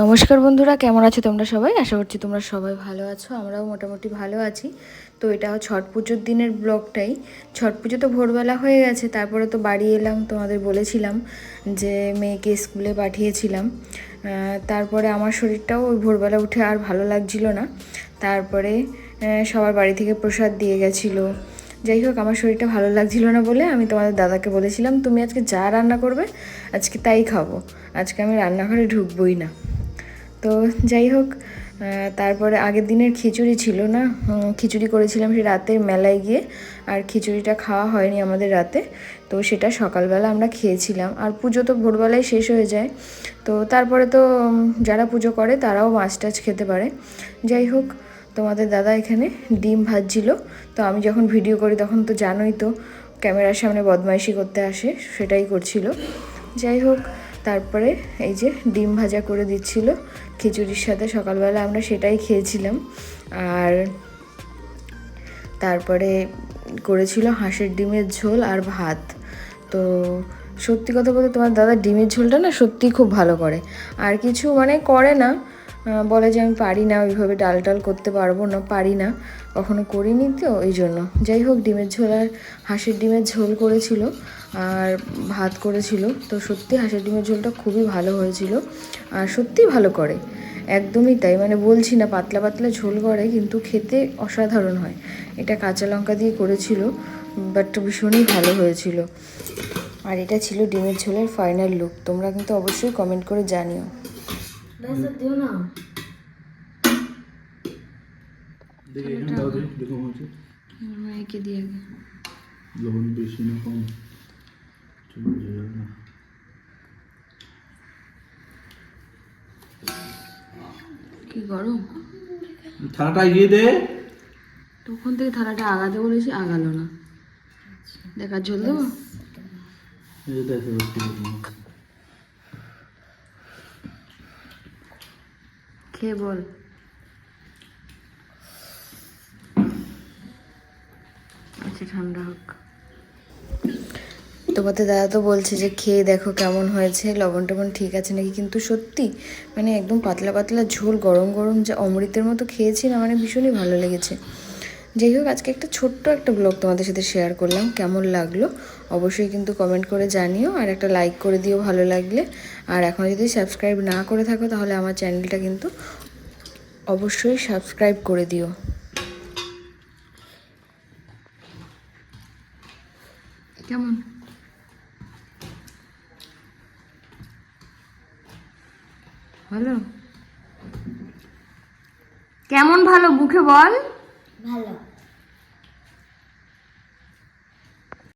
নমস্কার বন্ধুরা, কেমন আছো তোমরা সবাই? আশা করছি তোমরা সবাই ভালো আছো, আমরাও মোটামুটি ভালো আছি। তো এটা ছট পুজোর দিনের ব্লগটাই। ছট পুজো তো ভোরবেলা হয়ে গেছে, তারপরে তো বাড়ি এলাম, তোমাদের বলেছিলাম যে মেয়েকে স্কুলে পাঠিয়েছিলাম। তারপরে আমার শরীরটাও ওই ভোরবেলা উঠে আর ভালো লাগছিল না। তারপরে সবার বাড়ি থেকে প্রসাদ দিয়ে গেছিল। যাই হোক, আমার শরীরটা ভালো লাগছিল না বলে আমি তোমাদের দাদাকে বলেছিলাম, তুমি আজকে যা রান্না করবে, আজকে তাই খাব। আজকে আমি রান্নাঘরে ঢুকবই না। তো যাই হোক তারপরে আগের দিনের খিচুড়ি ছিল না। খিচুড়ি করেছিলাম সে রাতের মেলায় গিয়ে, আর খিচুড়িটা খাওয়া হয়নি আমাদের রাতে। তো সেটা সকালবেলা আমরা খেয়েছিলাম। আর পুজো তো ভোরবেলায় শেষ হয়ে যায়। তো তারপরে তো যারা পুজো করে তারাও মাছ টাছ খেতে পারে। যাই হোক, তোমাদের দাদা এখানে ডিম ভাজছিল। তো আমি যখন ভিডিও করি তখন তো জানোই তো, ক্যামেরার সামনে বদমাইশি করতে আসে, সেটাই করছিল। যাই হোক তারপরে এই যে ডিম ভাজা করে দিচ্ছিল, খিচুড়ির সাথে সকালবেলা আমরা সেটাই খেয়েছিলাম। আর তারপরে করেছিল হাঁসের ডিমের ঝোল আর ভাত। তো সত্যি কথা বলতে তোমার দাদা ডিমের ঝোলটা না সত্যিই খুব ভালো করে। আর কিছু মানে করে না বলে যে আমি পারি না, ওইভাবে ডাল টাল করতে পারব না, পারি না। কখনো করিনি তো ওই জন্য। যাই হোক, ডিমের ঝোল আর হাঁসের ডিমের ঝোল করেছিল আর ভাত করেছিল। তো সত্যি হাঁসের ডিমের ঝোলটা খুবই ভালো হয়েছিল আর সত্যিই ভালো করে। একদমই তাই। মানে বলছি না, পাতলা পাতলা ঝোল করে, কিন্তু খেতে অসাধারণ হয়। এটা কাঁচা লঙ্কা দিয়ে করেছিল, বাট ভীষণই ভালো হয়েছিল। আর এটা ছিল ডিমের ঝোলের ফাইনাল লুক। তোমরা কিন্তু অবশ্যই কমেন্ট করে জানিও। দিও না দেখে এখানে দাও দেখি দেখো হচ্ছে মেয়েকে দিয়ে লবণ বেশি না কম চলো বোঝা যাবে না কি গরম থালাটা এগিয়ে দে তখন থেকে থালাটা আগাতে বলেছি আগালো না দেখার ঝোল দেবো এই যে দেখো একটু দেখো। খেয়ে বল? আচ্ছা ঠান্ডা হোক। তোমাদের দাদা তো বলছে যে, খেয়ে দেখো কেমন হয়েছে, লবণ টবণ ঠিক আছে নাকি? কিন্তু সত্যি মানে একদম পাতলা পাতলা ঝোল, গরম গরম যে অমৃতের মতো খেয়েছি না মানে ভীষণই ভালো লেগেছে। যাই হোক আজকে একটা ছোট্ট একটা ব্লগ তোমাদের সাথে শেয়ার করলাম। কেমন লাগল অবশ্যই কিন্তু কমেন্ট করে জানিও আর একটা লাইক করে দিও ভালো লাগলে। আর এখন যদি সাবস্ক্রাইব না করে থাকো তাহলে আমার চ্যানেলটা কিন্তু অবশ্যই সাবস্ক্রাইব করে দিও। কেমন? ভালো? কেমন ভালো? মুখে বল। ভালো